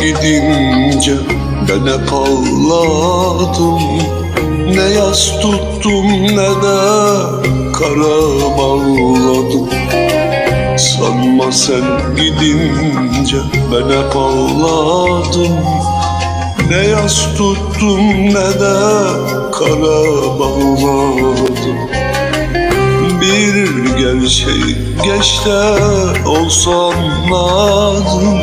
gidince ben hep ağladım. Ne yas tuttum ne de kara bağladım Sanma sen gidince ben hep ağladım. Ne yas tuttum ne de kara bağladım Bir gerçeği geç de olsa anladım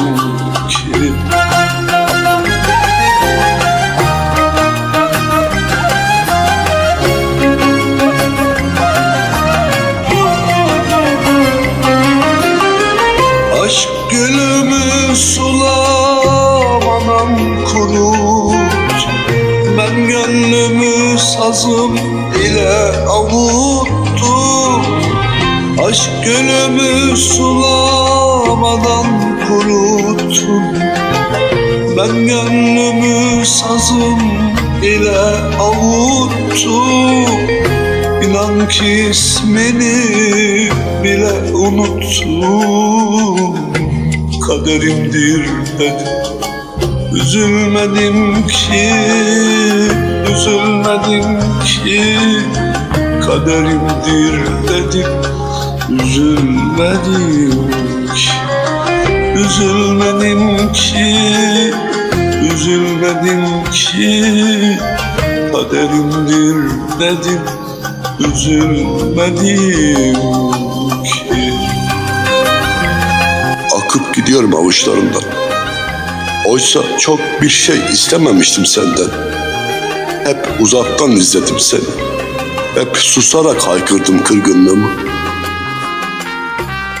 ile avuttum. Aşk gülümü sulamadan kuruttum. Ben gönlümü sazım ile avuttum. İnan ki ismini bile unuttum. Kaderimdir dedim. Üzülmedim ki, üzülmedim ki. Kaderimdir dedim Üzülmedim ki. Üzülmedim ki, üzülmedim ki. Kaderimdir dedim Üzülmedim ki. Akıp gidiyorum avuçlarımdan. Oysa çok bir şey istememiştim senden Hep uzaktan izledim seni Hep susarak haykırdım kırgınlığımı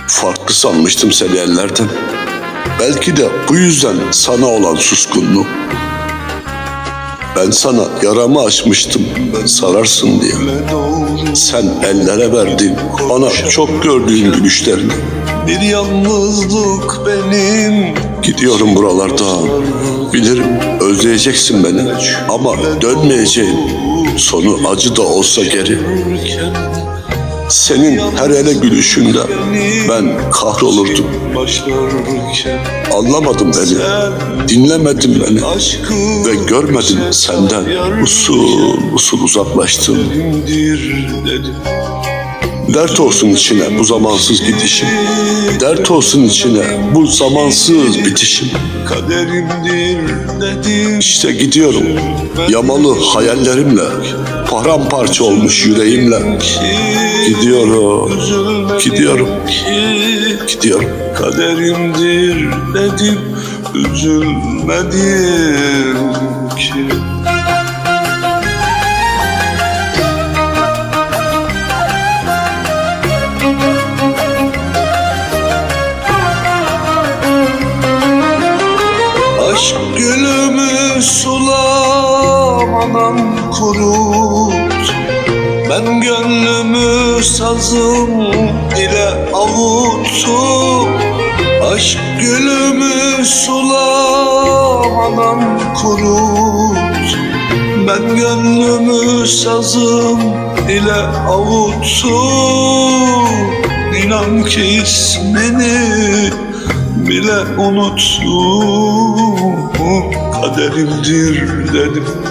Farklı sanmıştım seni ellerden Belki de bu yüzden sana olan suskunluğum ben sana yaramı açmıştım sararsın diye. Sen ellere verdin bana çok gördüğüm gülüşlerini. Bir yalnızlık benim. Gidiyorum buralarda. Bilirim özleyeceksin beni ama dönmeyeceğim. Sonu acı da olsa geri. Senin her ele gülüşünde ben kahrolurdum. Anlamadın beni, dinlemedin beni ve görmedin senden usul usul uzaklaştım. Dert olsun içine bu zamansız gidişim. Dert olsun içine bu zamansız bitişim. İşte gidiyorum. Yamalı hayallerimle, paramparça olmuş yüreğimle. Gidiyorum, gidiyorum, gidiyorum. Kaderimdir dedim, üzülmedim ki. Ben gönlümü sazım ile avuttum Aşk gülümü sulamadan kurut Ben gönlümü sazım ile avuttum İnan ki ismini bile unuttum. Kaderimdir dedim